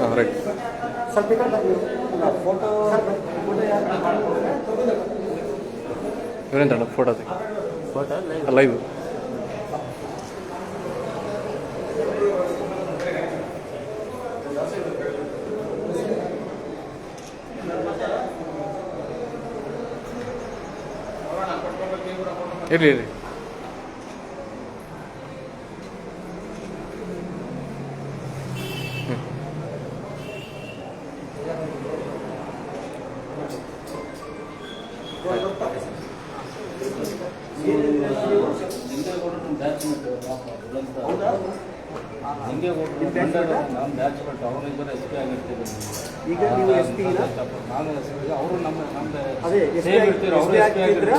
ಹಾಂ ರೈಟ್ ಸ್ವಲ್ಪ ಈ ಕಡೆ ಬನ್ನಿ. ಹಿಂಗೆ ನಾನು ಬ್ಯಾಚ್ಮೆಂಟ್ ಅವರಿಬ್ಬರು ಎಸ್ ಪಿ ಆಗಿರ್ತೀವಿ. ಈಗ ನೀವು ಎಸ್? ನಾನು ಎಸ್ ಪಿ ಅವರು ನಮ್ಮ ಅದೇ ಅವರು ಎಸ್ ಪಿ ಆಗಿರ್ತೀರಾ? ಆಗಿರ್ತಿದ್ರು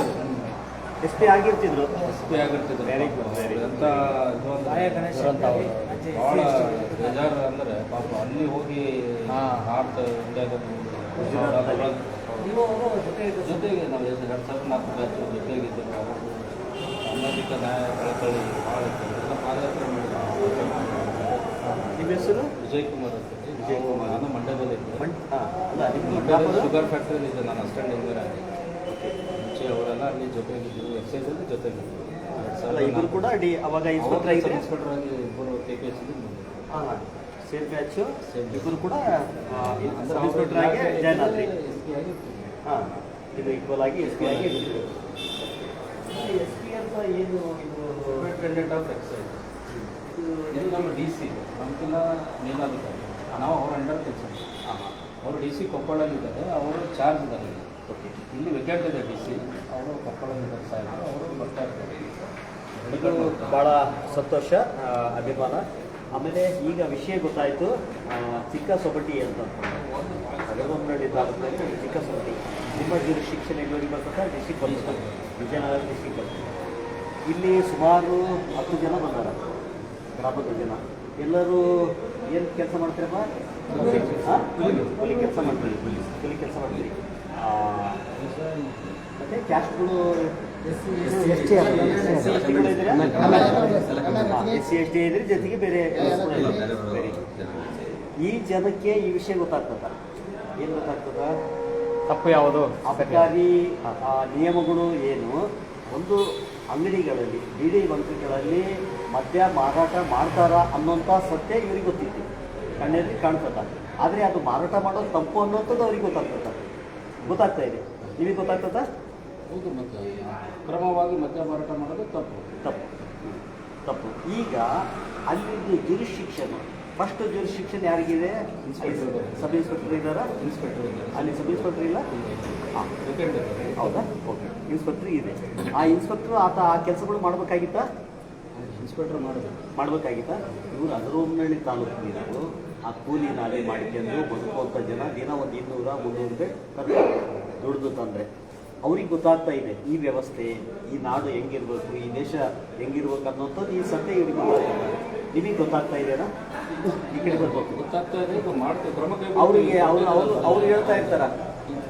ಎಸ್ ಪಿ ಆಗಿರ್ತಿದ್ರು. ಎಸ್ ಪಿ ಆಗಿರ್ತಿದ್ರು. Very good, very ಅಂತ ಇದೊಂದು ಅವರು. ಭಾಳ ಬೇಜಾರು ಅಂದರೆ ಪಾಪ ಅಲ್ಲಿ ಹೋಗಿ ನಾರ್ತ್ ಇಂಡಿಯಾದಲ್ಲಿ ಜೊತೆಗೆ ನಾವು ಎರಡು ಸಾವಿರದ ನಾಲ್ಕು ಬ್ಯಾಚ್ ಜೊತೆಗಿದ್ದರು ಅವರು ಸಾಮಾಜಿಕ ನ್ಯಾಯ ಕಳಕಳಿ ಭಾಳ ಇತ್ತು. ಎಲ್ಲ ಪಾದಯಾತ್ರೆ ಮಾಡಿದ್ರು ನಿಮ್ಮ ಹೆಸರು? ವಿಜಯ್ ಕುಮಾರ್ ಅಂತ. ವಿಜಯ್ ಕುಮಾರ್ ನಾನು ಮಂಡ್ಯದಲ್ಲಿ ಇದ್ದೆ. ಮಂಡ್ ಹಾಂ ಅಲ್ಲ ನಿಮ್ಮ ಮಂಡ್ಯದಲ್ಲಿ ಶುಗರ್ ಫ್ಯಾಕ್ಟ್ರಿಯಲ್ಲಿ ಇದೆ ನಾನು ಅಸ್ಟೆಂಟ್ ಇಂಜಿನಿಯರ್ ಆಗಿ ಮುಂಚೆ ಅವರೆಲ್ಲ ಅಲ್ಲಿ ಜೊತೆಗಿದ್ದರು. ಎಕ್ಸೈಸಲ್ಲಿ ಜೊತೆಗಿದ್ದರು ಅಲ್ಲ ಇಬ್ಬರು ಕೂಡ ಡಿ ಅವಾಗ ಇನ್ಸ್ಪೆಕ್ಟರ್ ಆಗಿದ್ರೆ? ಇನ್ಸ್ಪೆಕ್ಟರ್ ಆಗಿ ಇಬ್ಬರು ಕೆ ಪಿ ಎಸ್ ಹಾಂ ಸೇಮ್ ಬ್ಯಾಚು ಸೇಮ್ batch. ಇಬ್ಬರು ಕೂಡ ಇನ್ಸ್ಪೆಕ್ಟರ್ ಆಗಿ ಜಾಯ್ನ್ ಆದ್ರಿ. ಹಾಂ ಇದು ಈಕ್ವಲ್ ಆಗಿ ಎಸ್ ಪಿ ಆಗಿ ಎಸ್ ಪಿ ಅಂತ ಏನು ಇದು ಆಫ್ ಎಕ್ಸೈಸ್ ಇದು ನಮ್ಮ ಡಿ ಸಿ ನಮ್ಕಿಲ್ಲ ಮೇಲಾಧಿಕಾರಿ. ನಾವು ಅವ್ರ ಅಂಡರ್ ಕೆಲಸ. ಹಾಂ ಅವರು ಡಿ ಸಿ ಕೊಪ್ಪಳಲ್ಲಿದ್ದಾರೆ ಅವರು ಚಾರ್ಜ್ ಇದ್ದಾರೆ. ಓಕೆ ಇಲ್ಲಿ ವೆಕೆಟ್ ಇದೆ ಡಿ ಸಿ ಅವರು ಕೊಪ್ಪಳಲ್ಲಿದ್ದಾರೆ ಸಾಹೇಬರು ಅವರು ಬರ್ತಾ ಇರ್ತಾರೆ ಇದು ಭಾಳ ಸಂತೋಷ ಅಭಿಮಾನ. ಆಮೇಲೆ ಈಗ ವಿಷಯ ಗೊತ್ತಾಯಿತು ಚಿಕ್ಕ ಸೊಬಟಿ ಅಂತ ಅಂದ್ಕೊಂಡು. ತಾಲೂಕಿನಲ್ಲಿ ಚಿಕ್ಕ ಸೊಬಟಿ. ನಿಮ್ಮ ಶಿಕ್ಷಣ ಎಲ್ಲಿವರೆಗೆ ಬರ್ತದೆ? ಡಿಸ್ಟಿಕ್ ಬರ್ತದೆ ವಿಜಯನಗರ ಡಿಸ್ಟಿಕ್ ಬರ್ತದೆ ಇಲ್ಲಿ ಸುಮಾರು ಹತ್ತು ಜನ ಬಂದಾರ. ಗ್ರಾಮದ ಜನ. ಎಲ್ಲರೂ ಏನು ಕೆಲಸ ಮಾಡ್ತೀರಪ್ಪ? ಕೂಲಿ. ಕೆಲಸ ಮಾಡ್ತೀರಿ. ಕೂಲಿ ಕೆಲಸ ಮಾಡ್ತೀರಿ. ಆ, ಮತ್ತೆ ಕ್ಯಾಸ್ಟ್ಗಳು S C S T S C S T ಇದ್ರೆ ಜೊತೆಗೆ ಬೇರೆ. ಈ ಜನಕ್ಕೆ ಈ ವಿಷಯ ಗೊತ್ತಾಗ್ತದ. ಏನು ಗೊತ್ತಾಗ್ತದ? ತಪ್ಪು ಯಾವುದು? ಅಬಕಾರಿ ಆ, ನಿಯಮಗಳು ಏನು? ಒಂದು ಅಂಗಡಿಗಳಲ್ಲಿ ಬೀಡಿ ಬಂಕಿಗಳಲ್ಲಿ ಮದ್ಯ ಮಾರಾಟ ಮಾಡ್ತಾರ ಅನ್ನೋಂಥ ಸತ್ಯ ಇವ್ರಿಗೆ ಗೊತ್ತಿತ್ತು. ಕಣ್ಣಲ್ಲಿ ಕಾಣ್ತದ. ಆದರೆ ಅದು ಮಾರಾಟ ಮಾಡೋದು ತಪ್ಪು ಅನ್ನೋಂಥದ್ದು ಅವ್ರಿಗೆ ಗೊತ್ತಾಗ್ತದ. ಗೊತ್ತಾಗ್ತಾ ಇದೆ? ನಿಮಗೆ ಗೊತ್ತಾಗ್ತದ? ಹೌದು ಮತ್ತೆ ಕ್ರಮವಾಗಿ ಮದ್ಯ ಮಾರಾಟ ಮಾಡೋದು ತಪ್ಪು. ತಪ್ಪು. ತಪ್ಪು. ಈಗ ಅಲ್ಲಿಂದ ಜುರಿಶಿಕ್ಷನ್ ಫಸ್ಟ್ ಜುರಿಶಿಕ್ಷನ್ ಯಾರಿಗಿದೆ? ಸಬ್ ಇನ್ಸ್ಪೆಕ್ಟರ್ ಇದ್ದಾರಾ? ಇನ್ಸ್ಪೆಕ್ಟರ್ ಅಲ್ಲಿ ಸಬ್ ಇನ್ಸ್ಪೆಕ್ಟರ್ ಇಲ್ಲ? ಹೌದಾ? ಓಕೆ ಇನ್ಸ್ಪೆಕ್ಟರ್ ಇದೆ. ಆ ಇನ್ಸ್ಪೆಕ್ಟರ್ ಆತ ಆ ಕೆಲಸಗಳು ಮಾಡಬೇಕಾಗಿತ್ತಾ? ಇನ್ಸ್ಪೆಕ್ಟರ್ ಮಾಡಬೇಕು ಮಾಡಬೇಕಾಗಿತ್ತ? ಇವರು ಅಗರೋಮನಹಳ್ಳಿ ತಾಲೂಕಿನವರು ಆ ಕೂಲಿ ನಾಲೆ ಮಾಡಿಕೊಂಡು ಬದುಕುವಂಥ ಜನ ದಿನ ಒಂದು ಇನ್ನೂರ ಮುನ್ನೂರು ರೂಪಾಯಿ ಖರ್ಚು ದುಡ್ದು ತಂದರೆ. ಅವ್ರಿಗೆ ಗೊತ್ತಾಗ್ತಾ ಇದೆ ಈ ವ್ಯವಸ್ಥೆ ಈ ನಾಡು ಹೆಂಗಿರ್ಬೇಕು ಈ ದೇಶ ಹೆಂಗಿರ್ಬೇಕು ಅನ್ನೋಂಥದ್ದು ಈ ಸತ್ಯ ಇವ್ರಿಗೆ ಗೊತ್ತಾಗ್ತಾ ಇದೆ ನಿಮಗೆ ಗೊತ್ತಾಗ್ತಾ ಇದೆನಾ ಈ ಕಡೆ ಬರ್ಬೇಕು ಗೊತ್ತಾಗ್ತಾ ಇದೆ ಈಗ ಮಾಡ್ತೀವಿ. ಕ್ರಮ ಅವರಿಗೆ ಅವ್ರು ಅವ್ರು ಅವ್ರು ಹೇಳ್ತಾ ಇರ್ತಾರ.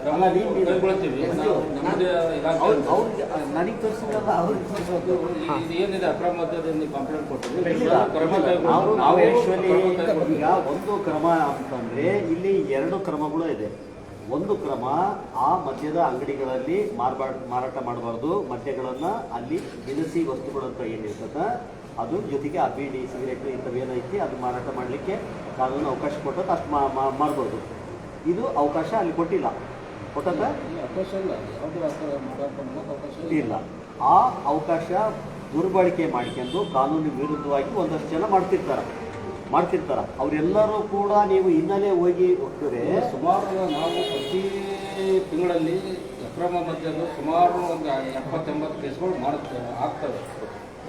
ಕ್ರಮ ಕೈಗೊಳ್ತೀವಿ. ನಾವು ನಮ್ಮದೇ ಇಲಾಖೆ ಅವ್ರು ಅವ್ರಿಗೆ ನನಗೆ ತೋರಿಸಿದ್ರಲ್ಲ ಅವ್ರಿಗೆ ತೋರಿಸೋದು. ಇದು ಏನಿದೆ? ಅಕ್ರಮ ಮಧ್ಯದಲ್ಲಿ ಕಂಪ್ಲೇಂಟ್ ಕೊಟ್ಟಿವಿ ಇಲ್ಲ. ಕ್ರಮ ನಾವು ಕೈಗೊಳ್ತೀವಿ. ನಾವು ಆಕ್ಚುಲಿ ಕ್ರಮ ಕೈಗೊಳ್ತೀವಿ. ಈಗ ಒಂದು ಕ್ರಮ ಅಂತಂದ್ರೆ ಇಲ್ಲಿ ಎರಡು ಕ್ರಮಗಳು ಇದೆ. ಒಂದು ಕ್ರಮ ಆ ಮದ್ಯದ ಅಂಗಡಿಗಳಲ್ಲಿ ಮಾರಾಟ ಮಾಡಬಾರ್ದು. ಮದ್ಯಗಳನ್ನ ಅಲ್ಲಿ ದಿನಸಿ ವಸ್ತುಗಳಂತ ಏನಿರ್ತದ ಅದು ಜೊತೆಗೆ ಆ ಬೀಡಿ ಸಿಗರೇಟ್ ಇಂಥವೇನೈತಿ ಅದು ಮಾರಾಟ ಮಾಡಲಿಕ್ಕೆ ಕಾನೂನು ಅವಕಾಶ ಕೊಟ್ಟದ್ದು ಅಷ್ಟು ಮಾಡ್ಬೋದು. ಇದು ಅವಕಾಶ ಅಲ್ಲಿ ಕೊಟ್ಟಿಲ್ಲ. ಕೊಟ್ಟದ ಅವಕಾಶ ಇಲ್ಲ. ಮಾಡೋಕೆ ಅವಕಾಶ ಇಲ್ಲ. ಆ ಅವಕಾಶ ದುರ್ಬಳಕೆ ಮಾಡ್ಕೊಂಡು ಕಾನೂನು ವಿರುದ್ಧವಾಗಿ ಒಂದಷ್ಟು ಜನ ಮಾಡ್ತಿರ್ತಾರೆ. ಮಾಡ್ತಿರ್ತಾರೆ. ಅವರೆಲ್ಲರೂ ಕೂಡ ನೀವು ಹಿನ್ನೆಲೆ ಹೋಗಿ ಹೋಗ್ತೀರಿ ಸುಮಾರು ನಾವು ಪ್ರತಿ ತಿಂಗಳಲ್ಲಿ ಅಕ್ರಮ ಮದ್ಯದ ಸುಮಾರು ಒಂದು ಎಪ್ಪತ್ತೆಂಬತ್ತು ಕೇಸ್ಗಳು ಮಾಡುತ್ತೆ ಆಗ್ತವೆ.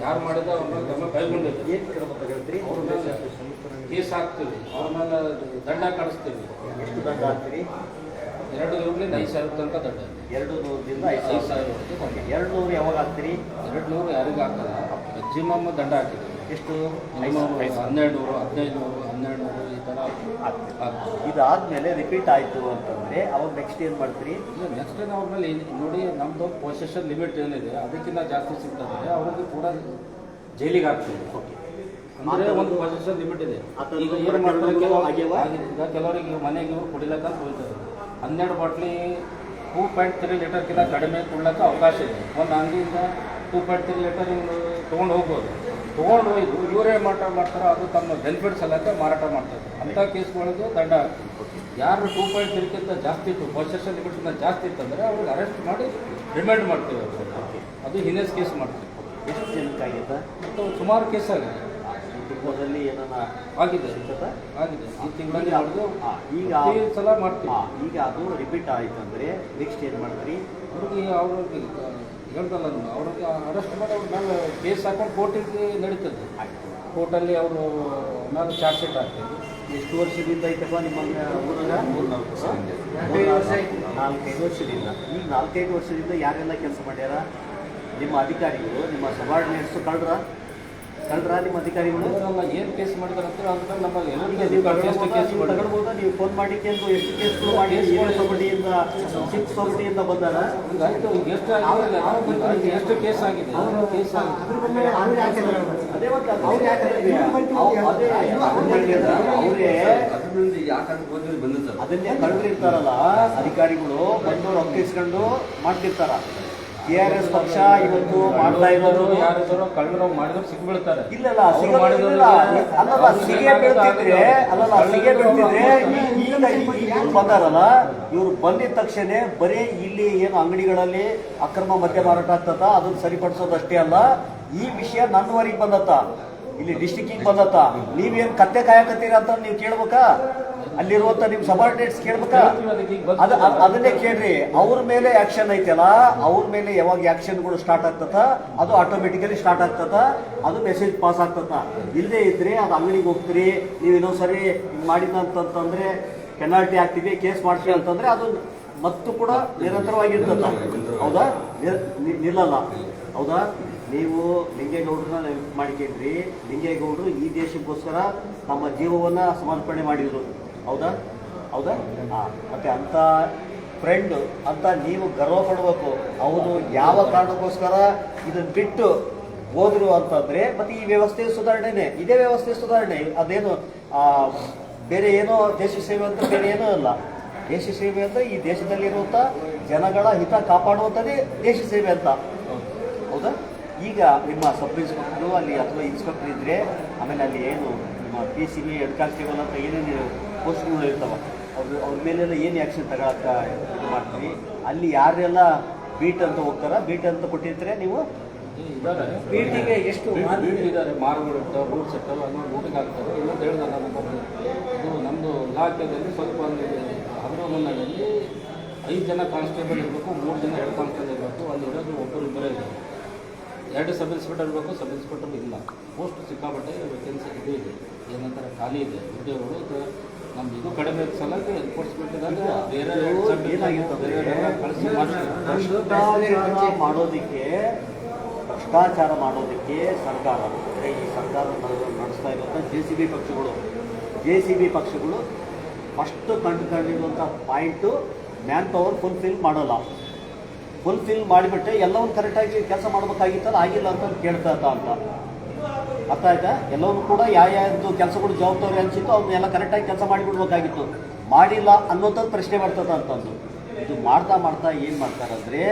ಯಾರು ಮಾಡಿದ ಅವ್ರನ್ನ ಕ್ರಮ ಏನು ಕ್ರಮ ತಗೊಳ್ತೀರಿ ಅವ್ರ ಮೇಲೆ ಕೇಸ್ ಹಾಕ್ತೀವಿ. ಅವ್ರ ಮೇಲೆ ದಂಡ ಕಾಣಿಸ್ತೀವಿ ಎಷ್ಟು ದಂಡ ಹಾಕ್ತೀರಿ? ಎರಡು ನೂರಲ್ಲಿ ಐದು ಸಾವಿರ ತನಕ ದಂಡ ಎರಡು ನೂರದಿಂದ ಐದು ಸಾವಿರ. ಸಾವಿರ ಎರಡು ನೂರು ಯಾವಾಗ ಹಾಕ್ತೀರಿ? ಎರಡು ನೂರು ಯಾರಿಗೂ ಹಾಕಲ್ಲ. ಮ್ಯಾಕ್ಸಿಮಮ್ ದಂಡ ಹಾಕಿದ್ದೀವಿ. ಎಷ್ಟು? ಹನ್ನೆರಡು ನೂರು ಹದಿನೈದು ನೂರು. ಥರ ಇದಾದ್ಮೇಲೆ ರಿಪೀಟ್ ಆಯ್ತು ಅಂತಂದ್ರೆ ಅವಾಗ ನೆಕ್ಸ್ಟ್ ಏನು ಮಾಡ್ತೀರಿ? ನೆಕ್ಸ್ಟ್ ಟೈಮ್ ಅವ್ರ ಮೇಲೆ ನೋಡಿ ನಮ್ಮದು ಪೊಸೆಷನ್ ಲಿಮಿಟ್ ಏನಿದೆ ಅದಕ್ಕಿಂತ ಜಾಸ್ತಿ ಸಿಗ್ತದೆ ಅವ್ರಿಗೆ ಕೂಡ ಜೈಲಿಗೆ ಹಾಕ್ತೀವಿ. ಓಕೆ ಅಂದ್ರೆ ಒಂದು ಪೊಸೆಷನ್ ಲಿಮಿಟ್ ಇದೆ. ಈಗ ಏನು ಈಗ ಕೆಲವರಿಗೆ ಮನೆಗೆ ಇವ್ರು ಕುಡಿಲಕ್ಕ ಹೋಗ್ತಾರೆ. ಹನ್ನೆರಡು ಬಾಟ್ಲಿ ಟೂ ಪಾಯಿಂಟ್ ತ್ರೀ ಲೀಟರ್ಗಿಂತ ಕಡಿಮೆ ಕೊಡ್ಲಿಕ್ಕೆ ಅವಕಾಶ ಇದೆ. ಒಂದು ಅಂಗಡಿಯಿಂದ ಟೂ ಪಾಯಿಂಟ್ ತ್ರೀ ಲೀಟರ್ ಹಿಂಗೆ ತೊಗೊಂಡು ಹೋಗ್ಬೋದು. ತೊಗೊಂಡು ಹೋಯ್ತು ಇವರೇ ಮಾರಾಟ ಮಾಡ್ತಾರೆ ಅದು ತಮ್ಮ ಬೆನಿಫಿಟ್ಸ್ ಅಲ್ಲಕ್ಕೆ ಮಾರಾಟ ಮಾಡ್ತಾರೆ. ಅಂಥ ಮಾಡೋದು ದಂಡ ಯಾರು ಟೂ ಪಾಯಿಂಟ್ ತ್ರೀಕ್ಕಿಂತ ಜಾಸ್ತಿ ಇತ್ತು ಪೊಸೆಷನ್ ಲಿಮಿಟ್ನ ಜಾಸ್ತಿ ಇತ್ತಂದರೆ ಅವ್ರಿಗೆ ಅರೆಸ್ಟ್ ಮಾಡಿ ರಿಮೈಂಡ್ ಮಾಡ್ತೀವಿ ಅವ್ರಿಗೆ. ಅದು ಹಿನ್ನೆಸ್ ಕೇಸ್ ಮಾಡ್ತೀವಿ. ಎಷ್ಟು ಜನಕ್ಕಾಗಿದೆ ಮತ್ತು ಸುಮಾರು ಕೇಸ್ ಆಗಿದೆ. ಕುಟುಂಬದಲ್ಲಿ ಏನನ್ನ ಏನಾನ ಆಗಿದೆ? ಆಗಿದೆ. ಈ ತಿಂಗಳಲ್ಲಿ ಹಾ, ಈಗ ಸಲ ಮಾಡ್ತೀವಿ. ಈಗ ಅದು ರಿಪೀಟ್ ಆಯಿತು ಅಂದರೆ ನೆಕ್ಸ್ಟ್ ಏನು ಮಾಡ್ತೀರಿ? ಅವ್ರಿಗೆ ಅವ್ರಿಗೆ ಹೇಳ್ದಲ್ಲ ಅವ್ರಿಗೆ ಅರೆಸ್ಟ್ ಮಾಡಿ ಅವ್ರ ಮೇಲೆ ಕೇಸ್ ಹಾಕೊಂಡು ಕೋರ್ಟಿಗೆ ನಡೀತದೆ. ಕೋರ್ಟಲ್ಲಿ ಅವರು ಮೇಲೆ ಚಾರ್ಜ್ ಶೀಟ್ ಹಾಕ್ತೀವಿ. ಎಷ್ಟು ವರ್ಷದಿಂದ ಐತಪ್ಪ ನಿಮ್ಮ ಊರಾಗ? ಮೂರ್ನಾಲ್ಕು ವರ್ಷದಿಂದ. ನಾಲ್ಕೈದು ವರ್ಷದಿಂದ. ಈಗ ನಾಲ್ಕೈದು ವರ್ಷದಿಂದ ಯಾರೆಲ್ಲ ಕೆಲಸ ಮಾಡ್ಯಾರ? ನಿಮ್ಮ ಅಧಿಕಾರಿಗಳು ನಿಮ್ಮ ಸಬಾರ್ಡಿನೇಟ್ಸ್ ಕಳ್ರ? ನಿಮ್ಮ ಅಧಿಕಾರಿಗಳು ನಮ್ಮ ಏನು ಕೇಸ್ ಮಾಡಿದಾರೆ ಅಂತ ಅದ್ರ ನಮ್ಮ ಕೇಸ್ ನೀವು ಮಾಡಿ ತಗೊಳ್ಬೋದಾ? ನೀವು ಫೋನ್ ಮಾಡಿ ಎಷ್ಟು ಕೇಸ್ಗಳು ಸಿಕ್ಸ್ ಬಂದಾರ? ಎಷ್ಟು ಕೇಸ್ ಆಗಿದೆ? ಕೇಸ್ ಆಗಿದೆ? ಅದೇ ಮತ್ತೆ ಅವ್ರು ಅವರೇ ಅದನ್ನೇ ಕಳ್ಳರಿರ್ತಾರಲ್ಲ ಅಧಿಕಾರಿಗಳು ಬಂದು ರೊಕ್ಕ ಇಸ್ಕೊಂಡು ಮಾಡ್ತಿರ್ತಾರ. ಕೆ ಆರ್ ಎಸ್ ಪಕ್ಷ ಇವತ್ತು ಮಾಡ್ತಾ ಇರೋದು ಯಾರಿದ್ದಾರೋ ಕಳ್ಳರು ಮಾಡಿದ್ರು ಸಿಕ್ಬಿಡ್ತಾರೆ. ಇಲ್ಲಲ್ಲ ಮಾಡಿದ್ರು. ಅಲ್ಲಲ್ಲ ಸಿಗೆ ಬೀಳ್ತಿದ್ರೆ ಅಲ್ಲಲ್ಲ ಸಿಗೆ ಬೀಳ್ತಿದ್ರೆ ಈಗ ಇವ್ರು ಬಂದಾರಲ್ಲ ಇವ್ರು ಬಂದಿದ ತಕ್ಷಣ ಬರೀ ಇಲ್ಲಿ ಏನು ಅಂಗಡಿಗಳಲ್ಲಿ ಅಕ್ರಮ ಮದ್ಯ ಮಾರಾಟ ಆಗ್ತದ ಅದನ್ನ ಸರಿಪಡಿಸೋದಷ್ಟೇ ಅಲ್ಲ ಈ ವಿಷಯ ನನ್ನವರೆಗೆ ಬಂದತ್ತ. ಇಲ್ಲಿ ಡಿಸ್ಟಿಕ್ಕಿಗೆ ಬಂದತ್ತ ನೀವೇನ್ ಕತ್ತೆ ಕಾಯಕತ್ತೀರ ಅಂತ ನೀವು ಕೇಳ್ಬೇಕಾ? ಅಲ್ಲಿರುವಂತ ನಿಮ್ ಸಬಾರ್ಡಿನೇಟ್ಸ್ ಕೇಳ್ಬೇಕಾ? ಅದ ಅದ್- ಅದನ್ನೇ ಕೇಳ್ರಿ, ಅವ್ರ ಮೇಲೆ ಆಕ್ಷನ್ ಐತಲ್ಲ, ಅವ್ರ ಮೇಲೆ ಯಾವಾಗ ಆಕ್ಷನ್ಗಳು ಸ್ಟಾರ್ಟ್ ಆಗ್ತದ, ಅದು ಆಟೋಮೆಟಿಕಲಿ ಸ್ಟಾರ್ಟ್ ಆಗ್ತದ, ಅದು ಮೆಸೇಜ್ ಪಾಸ್ ಆಗ್ತದ. ಇಲ್ಲದೆ ಇದ್ರೆ ಅದು ಅಂಗಡಿಗೆ ಹೋಗ್ತೀರಿ, ನೀವು ಇನ್ನೊಂದ್ಸರಿ ಹಿಂಗ್ ಮಾಡಿದಂತಂದ್ರೆ ಪೆನಾಲ್ಟಿ ಹಾಕ್ತೀವಿ ಕೇಸ್ ಮಾಡ್ತೀವಿ ಅಂತಂದ್ರೆ ಅದು ಮತ್ತು ಕೂಡ ನಿರಂತರವಾಗಿರ್ತದ. ಹೌದಾ? ನಿಲ್ಲಲ್ಲ. ಹೌದಾ? ನೀವು ಲಿಂಗೇಗೌಡರನ್ನ ನೆನಪು ಮಾಡಿಕೊಂಡ್ರಿ. ಲಿಂಗೇಗೌಡರು ಈ ದೇಶಕ್ಕೋಸ್ಕರ ತಮ್ಮ ಜೀವವನ್ನ ಸಮರ್ಪಣೆ ಮಾಡಿದ್ರು. ಹೌದಾ? ಹೌದಾ? ಹಾಂ. ಮತ್ತೆ ಅಂತ ಫ್ರೆಂಡ್ ಅಂತ ನೀವು ಗರ್ವ ಪಡಬೇಕು. ಅವರು ಯಾವ ಕಾರಣಕ್ಕೋಸ್ಕರ ಇದನ್ನ ಬಿಟ್ಟು ಹೋದ್ರು ಅಂತಂದ್ರೆ, ಮತ್ತೆ ಈ ವ್ಯವಸ್ಥೆ ಸುಧಾರಣೆನೇ, ಇದೇ ವ್ಯವಸ್ಥೆ ಸುಧಾರಣೆ. ಅದೇನು ಬೇರೆ ಏನೋ ದೇಶ ಸೇವೆ ಅಂತ ಬೇರೆ ಏನೋ ಅಲ್ಲ. ದೇಶ ಸೇವೆ ಅಂದ್ರೆ ಈ ದೇಶದಲ್ಲಿರುವಂಥ ಜನಗಳ ಹಿತ ಕಾಪಾಡುವಂಥದ್ದೇ ದೇಶ ಸೇವೆ ಅಂತ. ಈಗ ನಿಮ್ಮ ಸಬ್ ಇನ್ಸ್ಪೆಕ್ಟರು ಅಲ್ಲಿ ಅಥವಾ ಇನ್ಸ್ಪೆಕ್ಟರ್ ಇದ್ರೆ ಆಮೇಲೆ ಅಲ್ಲಿ ಏನು ನಿಮ್ಮ P C B head constable ಅಂತ ಏನೇನು ಪೋಸ್ಟ್ಗಳು ಇರ್ತಾವ ಅವ್ರ ಅವ್ರ ಮೇಲೆಲ್ಲ ಏನು ಆ್ಯಕ್ಷನ್ ತಗೊಳಕ್ಕ ಇದು ಮಾಡ್ತೀವಿ ಅಲ್ಲಿ ಯಾರೆಲ್ಲ ಬೀಟ್ ಅಂತ ಹೋಗ್ತಾರ ಬೀಟ್ ಅಂತ ಕೊಟ್ಟಿರ್ತಾರೆ ನೀವು? ಇದ್ದಾರೆ ಬೀಟಿಗೆ ಎಷ್ಟು ಇದ್ದಾರೆ ಮಾರುಗಳು ಇರ್ತಾವೆ ರೂಟ್ಸ್ ಇರ್ತಾವೆ ಅದನ್ನು ಊಟಕ್ಕೆ ಹಾಕ್ತಾರೆ ಇನ್ನೊಂದು ಹೇಳಿದ ನಮ್ಮ ಇದು ನಮ್ಮದು ಇಲಾಖೆಯಲ್ಲಿ ಸ್ವಲ್ಪ ಒಂದು ಹಗರಮನಲ್ಲಿ ಐದು ಜನ ಕಾನ್ಸ್ಟೇಬಲ್ ಇರಬೇಕು ಮೂರು ಜನ ಹೆಡ್ ಕಾನ್ಸ್ಟೇಬಲ್ ಇರಬೇಕು ಅಲ್ಲಿ ಇರೋದು ಒಬ್ಬರು ಇಬ್ಬರೇ ಇದ್ದಾರೆ. ಎರಡು ಸಬ್ ಇನ್ಸ್ಪೆಕ್ಟರ್ ಇರಬೇಕು ಸಬ್ ಇನ್ಸ್ಪೆಕ್ಟರ್ ಇಲ್ಲ. ಪೋಸ್ಟ್ ಸಿಕ್ಕಾಪಟ್ಟೆ ವೇಕೆನ್ಸಿ ಇದು ಇದೆ ಏನಂತಾರೆ ಖಾಲಿ ಇದೆ. ಹುದ್ದೆಗಳು ಇದು ನಮ್ದು ಇದು ಕಡಿಮೆ ಸಲಕ್ಕೆ ಎನ್ಫೋರ್ಸ್ಮೆಂಟ್ ಬೇರೆ ಕಳಿಸಿ ಮಾಡೋದಕ್ಕೆ ಭ್ರಷ್ಟಾಚಾರ ಮಾಡೋದಕ್ಕೆ ಸರ್ಕಾರ ಅಂದರೆ ಈ ಸರ್ಕಾರ ನಡೆ- ನಡೆಸ್ತಾ ಇರುವಂಥ ಜೆ ಸಿ ಬಿ ಪಕ್ಷಗಳು. ಜೆ ಸಿ ಬಿ ಪಕ್ಷಗಳು ಫಸ್ಟ್ ಕಂಡುಕೊಂಡಿರುವಂಥ ಪಾಯಿಂಟು ಮ್ಯಾನ್ ಪವರ್ ಫುಲ್ಫಿಲ್ ಮಾಡೋಲ್ಲ. ಫುಲ್ಫಿಲ್ ಮಾಡಿಬಿಟ್ಟೆ, ಎಲ್ಲವನ್ನು ಕರೆಕ್ಟಾಗಿ ಕೆಲಸ ಮಾಡಬೇಕಾಗಿತ್ತಲ್ಲ, ಆಗಿಲ್ಲ ಅಂತ ಕೇಳ್ತಾ ಇದ್ದ ಅಂತ. ಅರ್ಥ ಆಯ್ತಾ? ಎಲ್ಲವನ್ನು ಕೂಡ ಯಾವ ಯಾವ್ದು ಕೆಲಸಗಳು ಜವಾಬ್ದಾರಿ ಅನಿಸಿತ್ತು ಅವನ್ನೆಲ್ಲ ಕರೆಕ್ಟಾಗಿ ಕೆಲಸ ಮಾಡಿಬಿಡ್ಬೇಕಾಗಿತ್ತು. ಮಾಡಿಲ್ಲ ಅನ್ನೋಂಥದ್ದು ಪ್ರಶ್ನೆ ಬರ್ತದ ಅಂತಂದು ಇದು ಮಾಡ್ತಾ ಮಾಡ್ತಾ ಏನು ಮಾಡ್ತಾರಂದ್ರೆ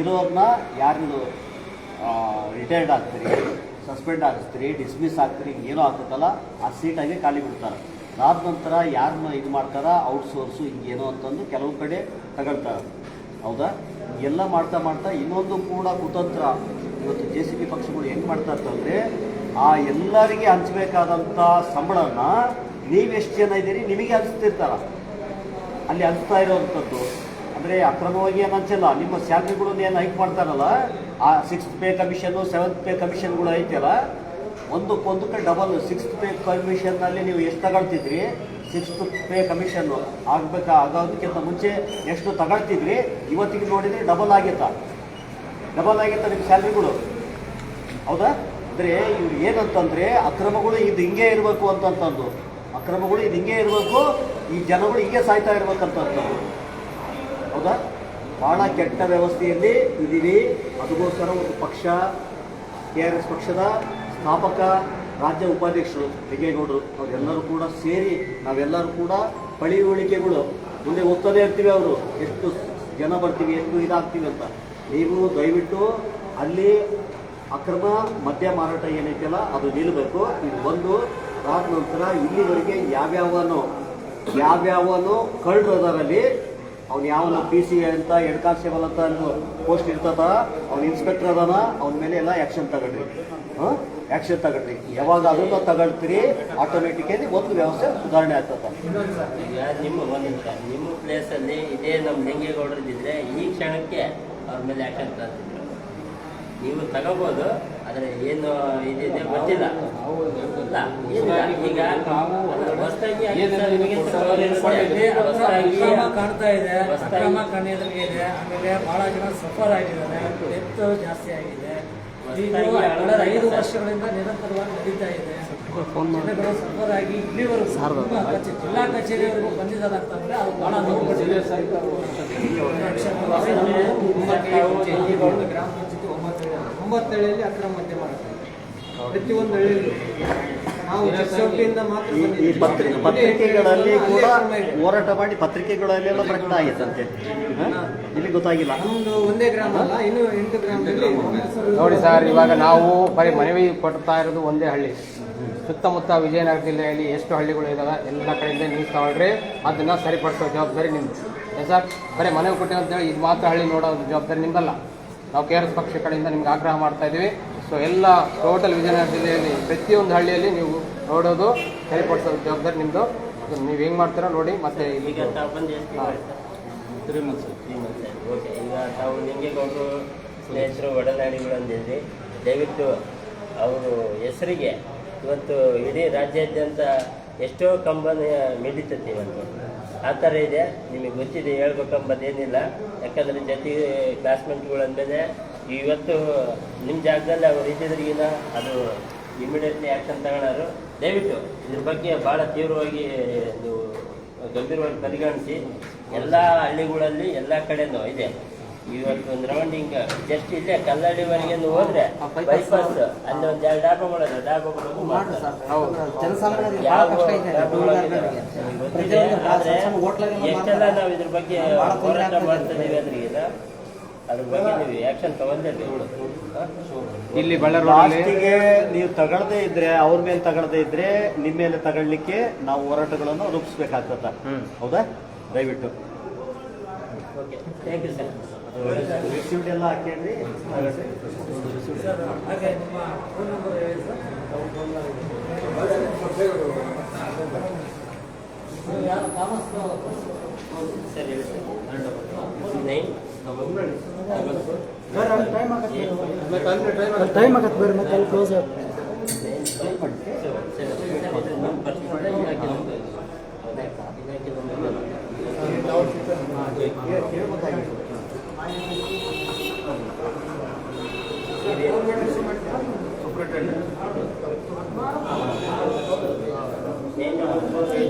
ಇರೋರನ್ನ ಯಾರು ರಿಟೈರ್ಡ್ ಆಗ್ತೀರಿ ಸಸ್ಪೆಂಡ್ ಆಗಿಸ್ತೀರಿ ಡಿಸ್ಮಿಸ್ ಆಗ್ತೀರಿ, ಏನೋ ಆಗ್ತದಲ್ಲ, ಆ ಸೀಟಾಗೆ ಖಾಲಿ ಬಿಡ್ತಾರೆ. ಅದಾದ ನಂತರ ಯಾರನ್ನ ಇದು ಮಾಡ್ತಾರ ಔಟ್ಸೋರ್ಸು ಹಿಂಗೇನೋ ಅಂತಂದು ಕೆಲವು ಕಡೆ ತಗೊಳ್ತಾರೆ. ಹೌದಾ? ಎಲ್ಲ ಮಾಡ್ತಾ ಮಾಡ್ತಾ ಇನ್ನೊಂದು ಕೂಡ ಕುತಂತ್ರ. ಇವತ್ತು ಜೆ ಸಿ ಬಿ ಪಕ್ಷಗಳು ಹೆಂಗೆ ಮಾಡ್ತಾ ಅಂತಂದರೆ ಆ ಎಲ್ಲರಿಗೆ ಹಂಚಬೇಕಾದಂಥ ಸಂಬಳನ ನೀವೆಷ್ಟು ಜನ ಇದ್ದೀರಿ ನಿಮಗೆ ಹಂಚ್ತಿರ್ತಾರ. ಅಲ್ಲಿ ಹಂಚ್ತಾ ಇರೋವಂಥದ್ದು. ಅಂದರೆ ಅಕ್ರಮವಾಗಿ ಏನು ಹಂಚಲ್ಲ. ನಿಮ್ಮ ಸ್ಯಾಲ್ರಿಗಳನ್ನು ಏನು ಹೈಕ್ ಮಾಡ್ತಾರಲ್ಲ, ಆ sixth pay commission seventh pay ಕಮಿಷನ್ಗಳು ಐತಲ್ಲ, ಒಂದಕ್ಕೊಂದಕ್ಕೆ ಡಬಲ್ ಸಿಕ್ಸ್ತ್ ಪೇ ಕಮಿಷನ್ನಲ್ಲಿ ನೀವು ಎಷ್ಟು ತಗೊಳ್ತಿದ್ರಿ? ಸಿಕ್ಸ್ತ್ ಪೇ ಕಮಿಷನ್ ಆಗ್ಬೇಕಾ? ಆಗೋದಕ್ಕಿಂತ ಮುಂಚೆ ಎಷ್ಟು ತಗೊಳ್ತಿದ್ರಿ? ಇವತ್ತಿಗೆ ನೋಡಿದ್ರೆ ಡಬಲ್ ಆಗಿತ್ತ? ಡಬಲ್ ಆಗಿತ್ತ ನಿಮ್ಮ ಸ್ಯಾಲ್ರಿಗಳು ಹೌದಾ? ಅಂದರೆ ಇವ್ರು ಏನಂತಂದ್ರೆ ಅಕ್ರಮಗಳು ಇದು ಹಿಂಗೆ ಇರಬೇಕು ಅಂತಂತಂದು ಅಕ್ರಮಗಳು ಇದು ಹಿಂಗೆ ಇರಬೇಕು, ಈ ಜನಗಳು ಹಿಂಗೆ ಸಾಯ್ತಾ ಇರ್ಬೇಕಂತಂದು ಹೌದಾ? ಭಾಳ ಕೆಟ್ಟ ವ್ಯವಸ್ಥೆಯಲ್ಲಿ ಇದ್ದೀವಿ ಅದಕ್ಕೋಸ್ಕರ ಒಂದು ಪಕ್ಷ ಕೆ ಪಕ್ಷದ ಸ್ಥಾಪಕ ರಾಜ್ಯ ಉಪಾಧ್ಯಕ್ಷರು ಲಿಂಗೇಗೌಡರು ಅವರೆಲ್ಲರೂ ಕೂಡ ಸೇರಿ ನಾವೆಲ್ಲರೂ ಕೂಡ ಪಳಿಯುಳಿಕೆಗಳು ಮುಂದೆ ಹೋಗ್ತಾನೆ ಇರ್ತೀವಿ ಅವರು. ಎಷ್ಟು ಜನ ಬರ್ತೀವಿ, ಎಷ್ಟು ಇದಾಗ್ತೀವಿ ಅಂತ. ನೀವು ದಯವಿಟ್ಟು ಅಲ್ಲಿ ಅಕ್ರಮ ಮದ್ಯ ಮಾರಾಟ ಏನೈತಲ್ಲ, ಅದು ನಿಲ್ಲಬೇಕು. ಇದು ಬಂದು ಆದ ನಂತರ ಇಲ್ಲಿವರೆಗೆ ಯಾವ್ಯಾವನೋ ಯಾವ್ಯಾವನೋ ಕಳ್ಳರು ಅದರಲ್ಲಿ ಅವ್ನು ಯಾವನ ಪಿ ಸಿ ಅಂತ ಹೆಡ್ ಕಾನ್ಸ್ಟೇಬಲ್ ಅಂತ ಪೋಸ್ಟ್ ಇರ್ತದ, ಅವ್ನು ಇನ್ಸ್ಪೆಕ್ಟರ್ ಅದಾನ, ಅವನ ಮೇಲೆ ಎಲ್ಲ ಆ್ಯಕ್ಷನ್ ತಗೊಳ್ರಿ ಹಾಂ? ಆ್ಯಕ್ಷನ್ ತಗೊಳ್ರಿ ಯಾವಾಗ ಅದನ್ನ ತಗೊಳ್ತೀರಿ ಆಟೋಮೆಟಿಕಲಿ ಒಂದು ವ್ಯವಸ್ಥೆ ಸುಧಾರಣೆ ಆಗ್ತದ. ಈಗ ನಿಮ್ಮ ಒಂದು ನಿಮ್ಮ ಪ್ಲೇಸಲ್ಲಿ ಇದೇ ನಮ್ಮ ಲಿಂಗೇಗೌಡರಿದ್ದಿದ್ರೆ ಈ ಕ್ಷಣಕ್ಕೆ ಅವ್ರ ಮೇಲೆ ಆಕ್ಷನ್ ತರ್ತಿದ್ರು ನೀವು ತಗೋಬೋದು ಆದರೆ ಏನು ಇದಿದೆ ಗೊತ್ತಿಲ್ಲ. ಇಲ್ಲ. ಈಗ ಹೊಸದಾಗಿ ಅಕ್ರಮ ಕಾಣ್ತಾ ಇದೆ. ಹೊಸ್ದಾಗಿ- ಅಕ್ರಮ ಕಣ್ಣೆದುರಿಗೆ ಇದೆ. ಆಮೇಲೆ ಬಹಳ ಜನ ಸಫರ್ ಆಗಿದ್ದಾರೆ. ಡೆತ್ ಜಾಸ್ತಿ ಆಗಿದೆ. ಹೊಸ್ದಾಗಿ ಐದು ವರ್ಷಗಳಿಂದ ನಿರಂತರವಾಗಿ ನಡೀತಾ ಇದೆ. ಜನಗಳು ಸಫರ್ ಆಗಿ ಇಲ್ಲಿವರೆಗೂ ಜಿಲ್ಲಾ ಕಚೇರಿವರೆಗೂ ಬಂದಿದ್ದಾರೆ ಅಂತಂದ್ರೆ ಅದು ಬಹಳ ನೋವು ಗ್ರಾಮ ಪಂಚಾಯತಿ ಹಳ್ಳಿಯಲ್ಲಿ ಅಕ್ರಮ ಮದ್ಯ ಮಾಡ್ತಾರೆ. ಪ್ರತಿಯೊಂದು ಹಳ್ಳಿಯಲ್ಲಿ. ನಾವು ಮಾತ್ರ ಈ ಈ ಪತ್ರಿಕೆ ಪತ್ರಿಕೆಗಳಲ್ಲಿ ಕೂಡ. ಹೋರಾಟ ಮಾಡಿ ಪತ್ರಿಕೆಗಳಲ್ಲೆಲ್ಲ ಪ್ರಕಟ ಆಗಿತ್ತಂತೆ. ಇಲ್ಲಿ ಗೊತ್ತಾಗಿಲ್ಲ. ನಮ್ದು ಒಂದೇ ಗ್ರಾಮ ಅಲ್ಲ ಇನ್ನು ಎಂಟು ಗ್ರಾಮದಲ್ಲಿ ನೋಡಿ ಸರ್ ಇವಾಗ ನಾವು ಬರೀ ಮನವಿ ಕೊಡ್ತಾ ಇರೋದು ಒಂದೇ ಹಳ್ಳಿ. ಸುತ್ತಮುತ್ತ ವಿಜಯನಗರ ಜಿಲ್ಲೆಯಲ್ಲಿ ಎಷ್ಟು ಹಳ್ಳಿಗಳು ಇದಾವೆ ಎಲ್ಲ ಕಡೆಯಿಂದ ನೀವು ತಗೊಳ್ರಿ ಅದನ್ನ ಸರಿಪಡಿಸೋ ಜವಾಬ್ದಾರಿ ನಿಮ್ದು. ಏನ್ ಸರ್ ಬರೀ ಮನವಿ ಕೊಟ್ಟಿವಿ ಅಂತೇಳಿ ಇದು ಮಾತ್ರ ಹಳ್ಳಿ ನೋಡೋ ಜವಾಬ್ದಾರಿ ನಿಮ್ದಲ್ಲ? ನಾವು ಕೆ ಆರ್ ಎಸ್ ಪಕ್ಷ ಕಡೆಯಿಂದ ನಿಮ್ಗೆ ಆಗ್ರಹ ಮಾಡ್ತಾ ಇದ್ದೀವಿ. ಸೊ ಎಲ್ಲ ಟೋಟಲ್ ವಿಜಯನಗರ ಜಿಲ್ಲೆಯಲ್ಲಿ ಪ್ರತಿಯೊಂದು ಹಳ್ಳಿಯಲ್ಲಿ ನೀವು ನೋಡೋದು ಸರಿಪಡಿಸೋ ಜವಾಬ್ದಾರಿ ನಿಮ್ಮದು ನೀವು ಹೆಂಗೆ ಮಾಡ್ತೀರಾ ನೋಡಿ ಮತ್ತೆ ಈಗ ತಾವು ಬಂದು three months three months okay ಈಗ ತಾವು ಒಡನಾಡಿಗಳು ಅಂದಿದ್ರಿ ದಯವಿಟ್ಟು ಅವರು ಹೆಸರಿಗೆ ಇವತ್ತು ಇಡೀ ರಾಜ್ಯಾದ್ಯಂತ ಎಷ್ಟೋ ಕಂಬನ ಮಿಡಿತೈತಿ ಇವತ್ತು. ಆ ಥರ ಇದೆ. ನಿಮಗೆ ಗೊತ್ತಿದೆ ಹೇಳ್ಬೇಕಂಬದೇನಿಲ್ಲ ಯಾಕಂದರೆ ಜೊತೆಗೆ ಕ್ಲಾಸ್ಮೇಟ್ಗಳು ಅಂದಮೇಲೆ ಇವತ್ತು ನಿಮ್ಮ ಜಾಗದಲ್ಲಿ ಅವ್ರು ಇದ್ದಿದ್ರಿಗಿನ ಅದು ಇಮಿಡಿಯೇಟ್ಲಿ ಆ್ಯಕ್ಷನ್ ತಗೊಳ್ಳೋರು. ದಯವಿಟ್ಟು ಇದ್ರ ಬಗ್ಗೆ ಭಾಳ ತೀವ್ರವಾಗಿ ನೀವು ಗಂಭೀರವಾಗಿ ಪರಿಗಣಿಸಿ. ಎಲ್ಲ ಹಳ್ಳಿಗಳಲ್ಲಿ ಎಲ್ಲ ಕಡೆನೂ ಇದೆ. ಇವತ್ತು ಒಂದು ರೌಂಡಿಂಗ್ ಜಸ್ಟ್ ಇಲ್ಲೇ ಕಲ್ಲಳ್ಳಿವರೆಗೆ ಹೋದ್ರೆ ಬೈಪಾಸ್ ಅಲ್ಲಿ ಒಂದು ಎರಡು ಡಾಬಾಗಳು ಡಾಬಾಗಳು ಆದ್ರೆ ಎಷ್ಟೆಲ್ಲ ನಾವು ಇದ್ರ ಬಗ್ಗೆ ಹೋರಾಟ ಮಾಡ್ತಾ ಇದೀವಿ ಈಗ ಅದ್ರ ಬಗ್ಗೆ ನೀವು ಆಕ್ಷನ್ ತಗೊಂಡಿರ್ಬೇಕು ಇಲ್ಲಿ ಬಳ್ಳಾರಿಗೆ ನೀವು ತಗೊಳ್ದೇ ಇದ್ರೆ ಅವ್ರ ಮೇಲೆ ತಗೊಳ್ದೇ ಇದ್ರೆ ನಿಮ್ಮ ಮೇಲೆ ತಗೊಳ್ಲಿಕ್ಕೆ ನಾವು ಹೋರಾಟಗಳನ್ನು ರೂಪಿಸ್ಬೇಕಾಗ್ತದ. ಹೌದಾ? ದಯವಿಟ್ಟು. Okay thank you sir received ಎಲ್ಲ ತಗೊಳ್ರಿ. ಹಾಗೆ ನಿಮ್ಮ ಫೋನ್ ನಂಬರ್ ಹೇಳಿ ಸರ್. ಹೇಳಿ ಸರ್. ನೈನ್ ಟೈಮ್ ಆಗತ್ತೆ ಬೇರೆ ಮತ್ತೆ ಅಲ್ಲಿ ಕ್ಲೋಸ್ ಹೇಳ್ಬೇಕಾಗಿತ್ತು.